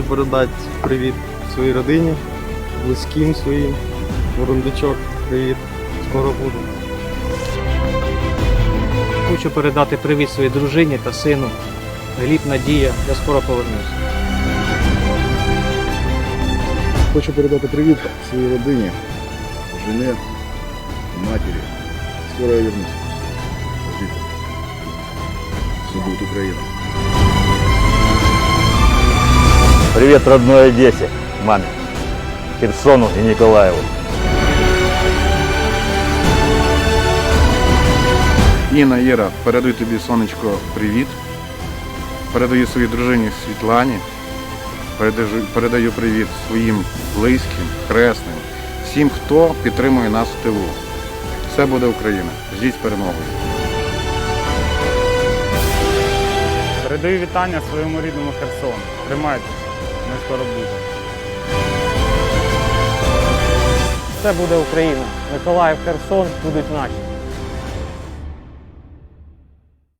передати привіт своїй родині, близьким своїм. Бурундучок, привіт. Скоро буду. Хочу передати привіт своїй дружині та сину. Гліб Надія, я скоро повернусь. Хочу передати привіт своїй родині, жене, матері. Скоро я вернусь. Все будет Украина. Привет родной Одессе, маме, Херсону и Николаеву. Інна, Іра, передаю тобі, сонечко, привіт. Передаю своїй дружині Світлані. Передаю, передаю привіт своїм близьким, хресним, всім, хто підтримує нас в тилу. Все буде Україна. Ждіть з перемогою. Передаю вітання своєму рідному Херсону. Тримайтеся, ми скоро будемо. Це буде Україна. Миколаїв, Херсон будуть наші.